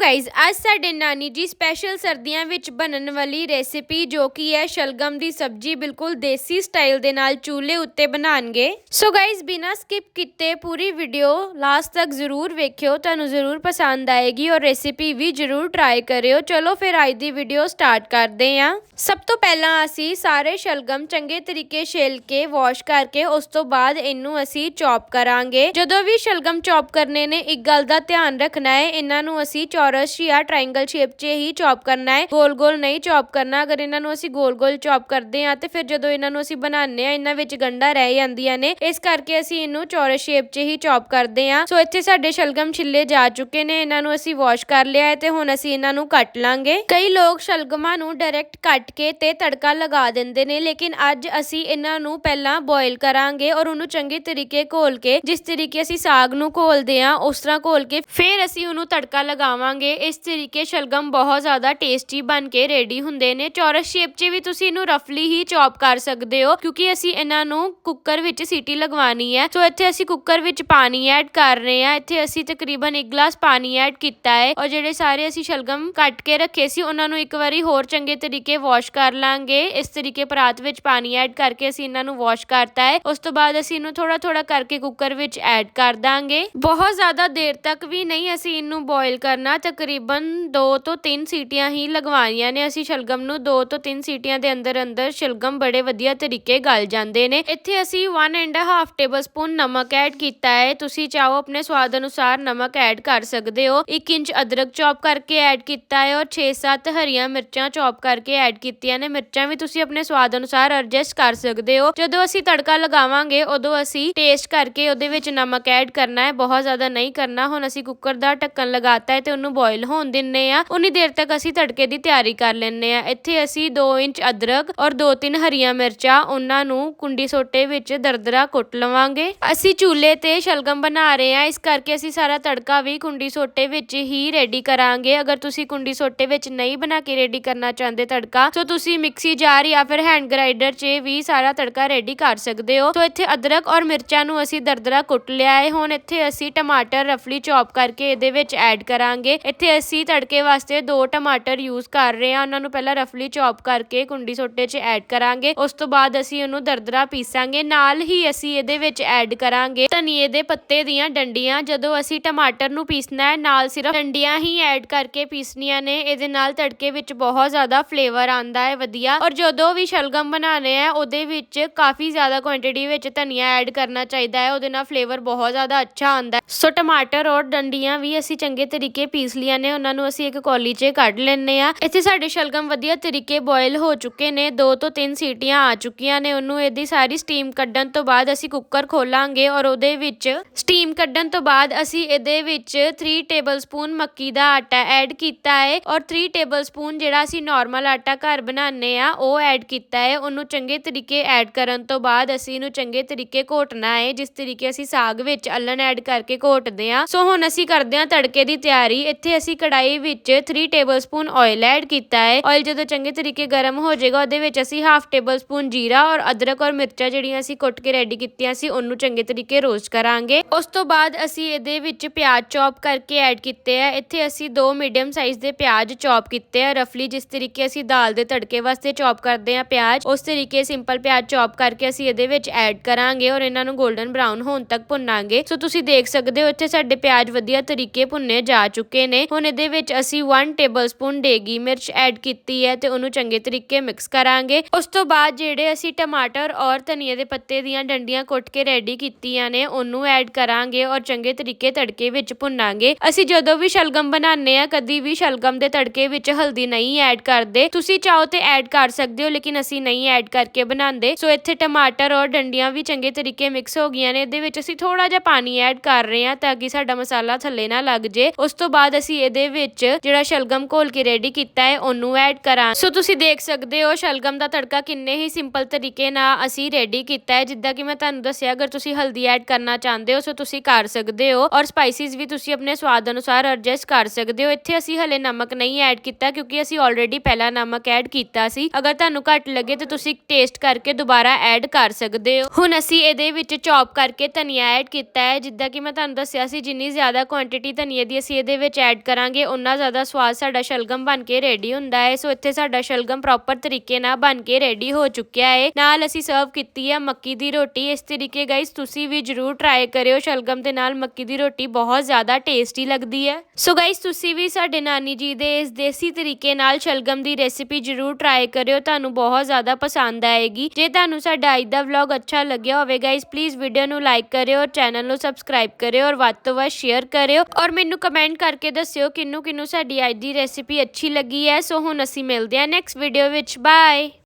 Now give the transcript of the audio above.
Guys ਅੱਜ ਸਾਡੇ ਨਾਨੀ ਜੀ ਸਪੈਸ਼ਲ ਸਰਦੀਆਂ ਵਿੱਚ ਬਣਨ ਵਾਲੀ ਰੈਸਿਪੀ ਜੋ ਕਿ ਹੈ, ਸ਼ਲਗਮ ਦੀ ਸਬਜ਼ੀ, ਬਿਲਕੁਲ ਦੇਸੀ ਸਟਾਈਲ ਦੇ ਨਾਲ ਚੂਲੇ ਉੱਤੇ ਬਣਾਣਗੇ ਸੋ ਗਾਇਜ਼ ਬਿਨਾ ਸਕਿਪ ਕੀਤੇ ਪੂਰੀ ਵੀਡੀਓ ਲਾਸਟ ਤੱਕ ਜ਼ਰੂਰ ਵੇਖਿਓ, ਤੁਹਾਨੂੰ ਜ਼ਰੂਰ ਪਸੰਦ ਆਏਗੀ ਔਰ ਰੈਸਿਪੀ ਵੀ ਜ਼ਰੂਰ ਟਰਾਈ ਕਰਿਓ। ਚਲੋ ਫਿਰ ਅੱਜ ਦੀ ਵੀਡੀਓ ਸਟਾਰਟ ਕਰਦੇ ਹਾਂ। ਸਭ ਤੋਂ ਪਹਿਲਾਂ ਅਸੀਂ ਸਾਰੇ ਸ਼ਲਗਮ ਚੰਗੇ ਤਰੀਕੇ ਛਿੱਲ ਕੇ ਵਾਸ਼ ਕਰਕੇ, ਉਸ ਤੋਂ ਬਾਅਦ ਇਹਨੂੰ ਅਸੀਂ ਚੌਪ ਕਰਾਂਗੇ। ਜਦੋਂ ਵੀ ਸ਼ਲਗਮ ਚੌਪ ਕਰਨੇ ਨੇ, ਇੱਕ ਗੱਲ ਦਾ ਧਿਆਨ ਰੱਖਣਾ ਹੈ, ਇਹਨਾਂ ਨੂੰ ਅਸੀਂ ਚੌਰਸ ਜਾਂ ਟ੍ਰਾਇੰਗਲ ਸ਼ੇਪ 'ਚ ਹੀ ਚੌਪ ਕਰਨਾ ਹੈ। ਗੋਲ ਗੋਲ ਨਹੀਂ ਚੌਪ ਕਰਨਾ। ਅਗਰ ਇਹਨਾਂ ਨੂੰ ਅਸੀਂ ਗੋਲ ਗੋਲ ਚੌਪ ਕਰਦੇ ਹਾਂ, ਤੇ ਫਿਰ ਜਦੋਂ ਇਹਨਾਂ ਨੂੰ ਅਸੀਂ ਬਣਾਉਂਦੇ ਆ ਇਹਨਾਂ ਵਿੱਚ ਗੰਢਾਂ ਰਹਿ ਜਾਂਦੀਆਂ ਨੇ। ਇਸ ਕਰਕੇ ਅਸੀਂ ਇਹਨੂੰ ਚੌਰਸ ਸ਼ੇਪ 'ਚ ਹੀ ਚੌਪ ਕਰਦੇ ਹਾਂ। ਸੋ ਇੱਥੇ ਸਾਡੇ ਸ਼ਲਗਮ ਛਿੱਲੇ ਜਾ ਚੁੱਕੇ ਨੇ। ਇਹਨਾਂ ਨੂੰ ਅਸੀਂ ਵਾਸ਼ ਕਰ ਲਿਆ ਹੈ ਤੇ ਹੁਣ ਅਸੀਂ ਇਹਨਾਂ ਨੂੰ ਕੱਟ ਲਾਂਗੇ। ਕਈ ਲੋਕ ਸ਼ਲਗਮਾਂ ਨੂੰ ਡਾਇਰੈਕਟ ਕੱਟ ਕੇ ਤੇ ਤੜਕਾ ਲਗਾ ਦਿੰਦੇ ਨੇ, ਲੇਕਿਨ ਅੱਜ ਅਸੀਂ ਇਹਨਾਂ ਨੂੰ ਪਹਿਲਾਂ ਬੋਇਲ ਕਰਾਂਗੇ ਔਰ ਉਹਨੂੰ ਚੰਗੇ ਤਰੀਕੇ ਘੋਲ ਕੇ, ਜਿਸ ਤਰੀਕੇ ਅਸੀਂ ਸਾਗ ਨੂੰ ਘੋਲਦੇ ਆ ਉਸ ਤਰ੍ਹਾਂ ਘੋਲ ਕੇ, ਫਿਰ ਅਸੀਂ ਉਹਨੂੰ ਤੜਕਾ ਲਗਾਵਾਂਗੇ। ਇਸ ਤਰੀਕੇ ਸ਼ਲਗਮ ਬਹੁਤ ਜ਼ਿਆਦਾ ਟੇਸਟੀ ਬਣ ਕੇ ਰੈਡੀ ਹੁੰਦੇ ਨੇ। ਚੌਰਸ ਸ਼ੇਪ 'ਚ ਵੀ ਤੁਸੀਂ ਇਹਨੂੰ ਰਫਲੀ ਹੀ ਚੌਪ ਕਰ ਸਕਦੇ ਹੋ, ਕਿਉਂਕਿ ਅਸੀਂ ਇਹਨਾਂ ਨੂੰ ਕੁੱਕਰ ਵਿੱਚ ਸੀਟੀ ਲਗਵਾਣੀ ਹੈ। ਸੋ ਇੱਥੇ ਅਸੀਂ ਕੁੱਕਰ ਵਿੱਚ ਪਾਣੀ ਐਡ ਕਰ ਰਹੇ ਹਾਂ। ਇੱਥੇ ਅਸੀਂ ਤਕਰੀਬਨ 1 ਗਲਾਸ ਪਾਣੀ ਐਡ ਕੀਤਾ ਹੈ ਔਰ ਜਿਹੜੇ ਸਾਰੇ ਅਸੀਂ ਸ਼ਲਗਮ ਕੱਟ ਕੇ ਰੱਖੇ ਸੀ, ਉਹਨਾਂ ਨੂੰ ਇੱਕ ਵਾਰੀ ਹੋਰ ਚੰਗੇ ਤਰੀਕੇ ਵਾਸ਼ ਕਰ ਲਾਂਗੇ। ਇਸ ਤਰੀਕੇ ਪਰਾਤ ਵਿੱਚ ਪਾਣੀ ਐਡ ਕਰਕੇ ਅਸੀਂ ਇਹਨਾਂ ਨੂੰ ਵਾਸ਼ ਕਰਤਾ ਹੈ। ਉਸ ਤੋਂ ਬਾਅਦ ਅਸੀਂ ਇਹਨੂੰ ਥੋੜਾ ਥੋੜਾ ਕਰਕੇ ਕੁੱਕਰ ਵਿੱਚ ਐਡ ਕਰ ਦਾਂਗੇ। ਬਹੁਤ ਜ਼ਿਆਦਾ ਦੇਰ ਤੱਕ ਵੀ ਨਹੀਂ ਅਸੀਂ ਇਹਨੂੰ ਬੋਇਲ ਕਰਨਾ। ਤਕਰੀਬਨ 2 ਤੋਂ 3 ਸੀਟੀਆਂ ਹੀ ਲਗਵਾਈਆਂ ਨੇ। ਅਸੀਂ ਸ਼ਲਗਮ ਨੂੰ 2 ਤੋਂ 3 ਸੀਟੀਆਂ ਦੇ ਅੰਦਰ ਅੰਦਰ ਸ਼ਲਗਮ ਬੜੇ ਵਧੀਆ ਤਰੀਕੇ ਗਲ ਜਾਂਦੇ ਨੇ। ਇੱਥੇ ਅਸੀਂ 1 ਐਂਡ ਹਾਫ ਟੇਬਲ ਸਪੂਨ ਨਮਕ ਐਡ ਕੀਤਾ ਹੈ। ਤੁਸੀਂ ਚਾਹੋ ਆਪਣੇ ਸਵਾਦ ਅਨੁਸਾਰ ਨਮਕ ਐਡ ਕਰ ਸਕਦੇ ਹੋ। 1 ਇੰਚ ਅਦਰਕ ਚੌਪ ਕਰਕੇ ਐਡ ਕੀਤਾ ਹੈ ਔਰ 6-7 ਹਰੀਆਂ ਮਿਰਚਾਂ ਚੌਪ ਕਰਕੇ ਐਡ ਕੀਤੀਆਂ ਨੇ। ਮਿਰਚਾਂ ਵੀ ਤੁਸੀਂ ਆਪਣੇ ਸਵਾਦ ਅਨੁਸਾਰ ਐਡਜਸਟ ਕਰ ਸਕਦੇ ਹੋ। ਜਦੋਂ ਅਸੀਂ ਤੜਕਾ ਲਗਾਵਾਂਗੇ, ਉਦੋਂ ਅਸੀਂ ਟੇਸਟ ਕਰਕੇ ਉਹਦੇ ਵਿੱਚ ਨਮਕ ਐਡ ਕਰਨਾ ਹੈ। ਬਹੁਤ ਜ਼ਿਆਦਾ ਨਹੀਂ ਕਰਨਾ। ਹੁਣ ਅਸੀਂ ਕੁੱਕਰ ਦਾ ਢੱਕਣ ਲਗਾਤਾ ਹੈ ਤੇ ਉਹਨੂੰ ਬੋਇਲ ਹੋਣ ਦਿੰਨੇ ਆ, ਉਨੀ ਦੇਰ ਤੱਕ ਅਸੀਂ ਤੜਕੇ ਦੀ ਤਿਆਰੀ ਕਰ ਲੈਣੇ ਆ। ਇੱਥੇ ਅਸੀਂ 2 ਇੰਚ ਅਦਰਕ ਔਰ 2-3 ਹਰੀਆਂ ਮਿਰਚਾਂ, ਉਹਨਾਂ ਨੂੰ ਕੁੰਡੀ ਸੋਟੇ ਵਿੱਚ ਦਰਦਰਾ ਕੁੱਟ ਲਵਾਂਗੇ। ਅਸੀਂ ਚੂਲੇ ਤੇ ਸ਼ਲਗਮ ਬਣਾ ਰਹੇ ਆ, ਇਸ ਕਰਕੇ ਅਸੀਂ ਸਾਰਾ ਤੜਕਾ ਵੀ ਕੁੰਡੀ ਸੋਟੇ ਵਿੱਚ ਹੀ ਰੈਡੀ ਕਰਾਂਗੇ। ਅਗਰ ਤੁਸੀਂ ਕੁੰਡੀ ਸੋਟੇ ਵਿੱਚ ਨਹੀਂ ਬਣਾ ਕੇ ਰੈਡੀ ਕਰਨਾ ਚਾਹੁੰਦੇ ਤੜਕਾ, ਸੋ ਤੁਸੀਂ ਮਿਕਸੀ ਜਾਰ ਜਾਂ ਫਿਰ ਹੈਂਡ ਗ੍ਰਾਈਂਡਰ 'ਚ ਵੀ ਸਾਰਾ ਤੜਕਾ ਰੈਡੀ ਕਰ ਸਕਦੇ ਹੋ। ਸੋ ਇੱਥੇ ਅਦਰਕ ਔਰ ਮਿਰਚਾਂ ਨੂੰ ਅਸੀਂ ਦਰਦਰਾ ਕੁੱਟ ਲਿਆ ਹੈ ਹੁਣ। ਇੱਥੇ ਅਸੀਂ ਟਮਾਟਰ ਰਫਲੀ ਚੌਪ ਕਰਕੇ ਇਹਦੇ ਵਿੱਚ ਐਡ ਕਰਾਂਗੇ। ਇੱਥੇ ਅਸੀਂ ਤੜਕੇ ਵਾਸਤੇ ਦੋ ਟਮਾਟਰ ਯੂਜ਼ ਕਰ ਰਹੇ ਹਾਂ। ਉਹਨਾਂ ਨੂੰ ਪਹਿਲਾਂ ਰਫਲੀ ਚੌਪ ਕਰਕੇ ਕੁੰਡੀ ਸੋਟੇ 'ਚ ਐਡ ਕਰਾਂਗੇ। ਉਸ ਤੋਂ ਬਾਅਦ ਅਸੀਂ ਉਹਨੂੰ ਦਰਦਰਾ ਪੀਸਾਂਗੇ। ਨਾਲ ਹੀ ਅਸੀਂ ਇਹਦੇ ਵਿੱਚ ਐਡ ਕਰਾਂਗੇ ਧਨੀਏ ਦੇ ਪੱਤੇ ਦੀਆਂ ਡੰਡੀਆਂ। ਜਦੋਂ ਅਸੀਂ ਟਮਾਟਰ ਨੂੰ ਪੀਸਣਾ ਹੈ, ਨਾਲ ਸਿਰਫ ਡੰਡੀਆਂ ਹੀ ਐਡ ਕਰਕੇ ਪੀਸਣੀਆਂ ਨੇ। ਇਹਦੇ ਨਾਲ ਤੜਕੇ ਵਿੱਚ ਬਹੁਤ ਜ਼ਿਆਦਾ ਫਲੇਵਰ ਆਂਦਾ ਹੈ, ਵਧੀਆ। ਔਰ ਜਦੋਂ ਵੀ ਸ਼ਲਗਮ ਬਣਾਉਣੇ ਆ, ਉਹਦੇ ਵਿੱਚ ਕਾਫੀ ਜ਼ਿਆਦਾ ਕੁਆਂਟੀਟੀ ਵਿੱਚ ਧਨੀਆ ਐਡ ਕਰਨਾ ਚਾਹੀਦਾ ਹੈ। ਉਹਦੇ ਨਾਲ ਫਲੇਵਰ ਬਹੁਤ ਜ਼ਿਆਦਾ ਅੱਛਾ ਆਂਦਾ ਸੋ ਟਮਾਟਰ ਔਰ ਡੰਡੀਆਂ ਵੀ ਅਸੀਂ ਚੰਗੇ ਤਰੀਕੇ ਪੀਸ ਲੀਆਂ ਨੇ, ਉਹਨਾਂ ਨੂੰ ਅਸੀਂ ਇੱਕ ਕੌਲੀ 'ਚ ਕੱਢ ਲੈਣੇ ਆ ਇੱਥੇ ਸਾਡੇ ਸ਼ਲਗਮ ਵਧੀਆ ਤਰੀਕੇ ਬੋਇਲ ਹੋ ਚੁੱਕੇ ਨੇ, ਦੋ ਤੋਂ 3 ਸੀਟੀਆਂ ਆ ਚੁੱਕੀਆਂ ਨੇ, ਉਹਨੂੰ ਇਹਦੀ ਸਾਰੀ ਸਟੀਮ ਕੱਢਣ ਤੋਂ ਬਾਅਦ ਅਸੀਂ ਕੁੱਕਰ ਖੋਲਾਂਗੇ ਔਰ ਉਹਦੇ ਵਿੱਚ ਸਟੀਮ ਕੱਢਣ ਤੋਂ ਬਾਅਦ ਅਸੀਂ ਇਹਦੇ ਵਿੱਚ 3 ਟੇਬਲਸਪੂਨ ਮੱਕੀ ਦਾ ਆਟਾ ਐਡ ਕੀਤਾ ਹੈ ਔਰ 3 ਟੇਬਲਸਪੂਨ ਜਿਹੜਾ ਅਸੀਂ ਨਾਰਮਲ ਆਟਾ ਘਰ ਬਣਾਉਂਦੇ ਆ ਉਹ ਐਡ ਕੀਤਾ ਹੈ। ਉਹਨੂੰ ਚੰਗੇ ਤਰੀਕੇ ਐਡ ਕਰਨ ਤੋਂ ਬਾਅਦ ਅਸੀਂ ਇਹਨੂੰ ਚੰਗੇ ਤਰੀਕੇ ਘੋਟਣਾ ਹੈ, ਜਿਸ ਤਰੀਕੇ ਅਸੀਂ ਸਾਗ ਵਿੱਚ ਅਲਣ ਐਡ ਕਰਕੇ ਘੋਟਦੇ ਆ ਸੋ ਹੁਣ ਅਸੀਂ ਕਰਦੇ ਆ ਤੜਕੇ ਦੀ ਤਿਆਰੀ ਇੱਥੇ ਅਸੀਂ ਕੜਾਈ ਵਿੱਚ 3 ਟੇਬਲਸਪੂਨ ਆਇਲ ਐਡ ਕੀਤਾ ਹੈ। ਆਇਲ ਜਦੋਂ ਚੰਗੇ ਤਰੀਕੇ ਗਰਮ ਹੋ ਜਾਏਗਾ, ਉਹਦੇ ਵਿੱਚ ਅਸੀਂ ਹਾਫ ਟੇਬਲਸਪੂਨ ਜੀਰਾ ਔਰ ਅਦਰਕ ਔਰ ਮਿਰਚਾਂ ਜਿਹੜੀਆਂ ਅਸੀਂ ਕੁੱਟ ਕੇ ਰੈਡੀ ਕੀਤੀਆਂ ਸੀ, ਉਹਨੂੰ ਚੰਗੇ ਤਰੀਕੇ ਰੋਸਟ ਕਰਾਂਗੇ। ਉਸ ਤੋਂ ਬਾਅਦ ਅਸੀਂ ਇਹਦੇ ਵਿੱਚ ਪਿਆਜ਼ ਚੌਪ ਕਰਕੇ ਐਡ ਕੀਤੇ ਆ। ਇੱਥੇ ਅਸੀਂ ਦੋ ਮੀਡੀਅਮ ਸਾਈਜ਼ ਦੇ ਪਿਆਜ਼ ਚੌਪ ਕੀਤੇ ਆ। ਰਫਲੀ ਜਿਸ ਤਰੀਕੇ ਅਸੀਂ ਦਾਲ ਦੇ ਤੜਕੇ ਵਾਸਤੇ ਚੌਪ ਕਰਦੇ ਆ ਪਿਆਜ਼, ਉਸ ਤਰੀਕੇ ਸਿੰਪਲ ਪਿਆਜ਼ ਚੌਪ ਕਰਕੇ ਅਸੀਂ ਇਹਦੇ ਵਿੱਚ ਐਡ ਕਰਾਂਗੇ ਔਰ ਇਹਨਾਂ ਨੂੰ 골ਡਨ ਬ੍ਰਾਊਨ ਹੋਣ ਤੱਕ ਭੁੰਨਾਂਗੇ। ਸੋ ਤੁਸੀਂ ਦੇਖ ਸਕਦੇ ਹੋ, ਇੱਥੇ ਸਾਡੇ ਪਿਆਜ਼ ਵਧੀਆ ਤਰੀਕੇ ਭੁੰਨੇ ਜਾ ਚੁੱਕੇ ਨੇ। ਹੁਣ ਇਹਦੇ ਵਿੱਚ ਅਸੀਂ 1 ਟੇਬਲਸਪੂਨ ਦੇਗੀ ਮਿਰਚ ਐਡ ਕੀਤੀ ਹੈ ਤੇ ਉਹਨੂੰ ਚੰਗੇ ਤਰੀਕੇ ਮਿਕਸ ਕਰਾਂਗੇ। ਉਸ ਤੋਂ ਬਾਅਦ ਜਿਹੜੇ ਅਸੀਂ ਟਮਾਟਰ ਔਰ ਧਨੀਏ ਦੇ ਪੱਤੇ ਦੀਆਂ ਡੰਡੀਆਂ ਕੁੱਟ ਕੇ ਰੈਡੀ ਕੀਤੀਆਂ ਨੇ, ਉਹਨੂੰ ਐਡ ਕਰਾਂਗੇ ਔਰ ਚੰਗੇ ਤਰੀਕੇ ਤੜਕੇ ਵਿੱਚ ਭੁੰਨਾਂਗੇ। ਅਸੀਂ ਜਦੋਂ ਵੀ ਸ਼ਲਗਮ ਬਣਾਉਂਦੇ ਆ ਕਦੀ ਵੀ ਸ਼ਲਗਮ ਦੇ ਤੜਕੇ ਵਿੱਚ ਹਲਦੀ ਨਹੀਂ ਐਡ ਕਰਦੇ। ਤੁਸੀਂ ਚਾਹੋ ਤੇ ਐਡ ਕਰ ਸਕਦੇ ਹੋ, ਲੇਕਿਨ ਅਸੀਂ ਨਹੀਂ ਐਡ ਕਰਕੇ ਬਣਾਉਂਦੇ। ਸੋ ਇੱਥੇ ਟਮਾਟਰ ਔਰ ਡੰਡੀਆਂ ਵੀ ਚੰਗੇ ਤਰੀਕੇ ਮਿਕਸ ਹੋ ਗਈਆਂ ਨੇ। ਇਹਦੇ ਵਿੱਚ ਅਸੀਂ ਥੋੜਾ ਜਿਹਾ ਪਾਣੀ ਐਡ ਕਰ ਰਹੇ ਹਾਂ ਤਾਂ ਕਿ ਸਾਡਾ ਮਸਾਲਾ ਥੱਲੇ ਨਾ ਲੱਗ ਜੇ। ਉਸ ਤੋਂ ਬਾਅਦ ਅਸੀਂ ਇਹਦੇ ਵਿੱਚ ਜਿਹੜਾ ਸ਼ਲਗਮ ਘੋਲ ਕੇ ਰੈਡੀ ਕੀਤਾ ਹੈ, ਉਹਨੂੰ ਐਡ ਕਰਾਂ ਸੋ ਤੁਸੀਂ ਦੇਖ ਸਕਦੇ ਹੋ, ਸ਼ਲਗਮ ਦਾ ਤੜਕਾ ਕਿੰਨੇ ਹੀ ਸਿੰਪਲ ਤਰੀਕੇ ਨਾਲ ਅਸੀਂ ਰੈਡੀ ਕੀਤਾ ਹੈ। ਜਿੱਦਾਂ ਕਿ ਮੈਂ ਤੁਹਾਨੂੰ ਦੱਸਿਆ, ਅਗਰ ਤੁਸੀਂ ਹਲਦੀ ਐਡ ਕਰਨਾ ਚਾਹੁੰਦੇ ਹੋ ਸੋ ਤੁਸੀਂ ਕਰ ਸਕਦੇ ਹੋ। ਔਰ ਸਪਾਈਸਿਸ ਵੀ ਤੁਸੀਂ ਆਪਣੇ ਸਵਾਦ ਅਨੁਸਾਰ ਐਡਜਸਟ ਕਰ ਸਕਦੇ ਹੋ। ਇੱਥੇ ਅਸੀਂ ਹਲੇ ਨਮਕ ਨਹੀਂ ਐਡ ਕੀਤਾ, ਕਿਉਂਕਿ ਅਸੀਂ ਆਲਰੇਡੀ ਪਹਿਲਾਂ ਨਮਕ ਐਡ ਕੀਤਾ ਸੀ। ਅਗਰ ਤੁਹਾਨੂੰ ਘੱਟ ਲੱਗੇ, ਤਾਂ ਤੁਸੀਂ ਟੇਸਟ ਕਰਕੇ ਦੁਬਾਰਾ ਐਡ ਕਰ ਸਕਦੇ ਹੋ। ਹੁਣ ਅਸੀਂ ਇਹਦੇ ਵਿੱਚ ਚੌਪ ਕਰਕੇ ਧਨੀਆ ਐਡ ਕੀਤਾ ਹੈ। ਜਿੱਦਾਂ ਕਿ ਮੈਂ ਤੁਹਾਨੂੰ ਦੱਸਿਆ ਸੀ, ਜਿੰਨੀ ਜ਼ਿਆਦਾ ਕੁਆਂਟੀਟੀ ਧਨੀਏ ਦੀ ਅਸੀਂ ਇਹਦੇ ਵਿੱਚ ਐਡ ਕਰਾਂਗੇ ਉਨਾ ਜ਼ਿਆਦਾ ਸਵਾਦ ਸਾਡਾ ਸ਼ਲਗਮ ਬਣ ਕੇ ਰੈਡੀ ਹੁੰਦਾ ਹੈ। ਸੋ ਇੱਥੇ ਸਾਡਾ ਸ਼ਲਗਮ ਪ੍ਰੋਪਰ ਤਰੀਕੇ ਨਾਲ ਬਣ ਕੇ ਰੈਡੀ ਹੋ ਚੁੱਕਿਆ ਹੈ। ਨਾਲ ਅਸੀਂ ਸਰਵ ਕੀਤੀ ਹੈ ਮੱਕੀ ਦੀ ਰੋਟੀ। ਇਸ ਤਰੀਕੇ ਗਾਇਸ ਤੁਸੀਂ ਵੀ ਜਰੂਰ ਟਰਾਈ ਕਰਿਓ। ਸ਼ਲਗਮ ਦੇ ਨਾਲ ਮੱਕੀ ਦੀ ਰੋਟੀ ਬਹੁਤ ਜ਼ਿਆਦਾ ਟੇਸਟੀ ਲੱਗਦੀ ਹੈ। ਸੋ ਗਾਇਸ ਤੁਸੀਂ ਵੀ ਸਾਡੇ ਨਾਨੀ ਜੀ ਦੇ ਇਸ ਦੇਸੀ ਤਰੀਕੇ ਨਾਲ ਸ਼ਲਗਮ ਦੀ ਰੈਸਿਪੀ ਜਰੂਰ ਟਰਾਈ ਕਰਿਓ। ਤੁਹਾਨੂੰ ਬਹੁਤ ਜ਼ਿਆਦਾ ਪਸੰਦ ਆਏਗੀ। ਜੇ ਤੁਹਾਨੂੰ ਸਾਡਾ ਅੱਜ ਦਾ ਵਲੌਗ ਅੱਛਾ ਲੱਗਿਆ ਹੋਵੇ ਗਾਇਸ ਪਲੀਜ਼ ਵੀਡੀਓ ਨੂੰ ਲਾਈਕ ਕਰਿਓ ਔਰ ਚੈਨਲ ਨੂੰ ਸਬਸਕ੍ਰਾਈਬ ਕਰਿਓ ਔਰ ਵੱਧ ਤੋਂ ਵੱਧ ਸ਼ੇਅਰ ਕਰਿਓ। ਔਰ ਮੈਨੂੰ ਕਮੈਂਟ ਕਰਕੇ ਦੱਸਿਓ ਕਿੰਨੂੰ ਕਿੰਨੂੰ ਸਾਡੀ ਅੱਜ ਦੀ ਰੈਸਿਪੀ ਅੱਛੀ ਲੱਗੀ ਹੈ। ਸੋ ਹੁਣ ਅਸੀਂ ਮਿਲਦੇ ਹਾਂ ਨੈਕਸਟ ਵੀਡੀਓ ਵਿੱਚ। ਬਾਏ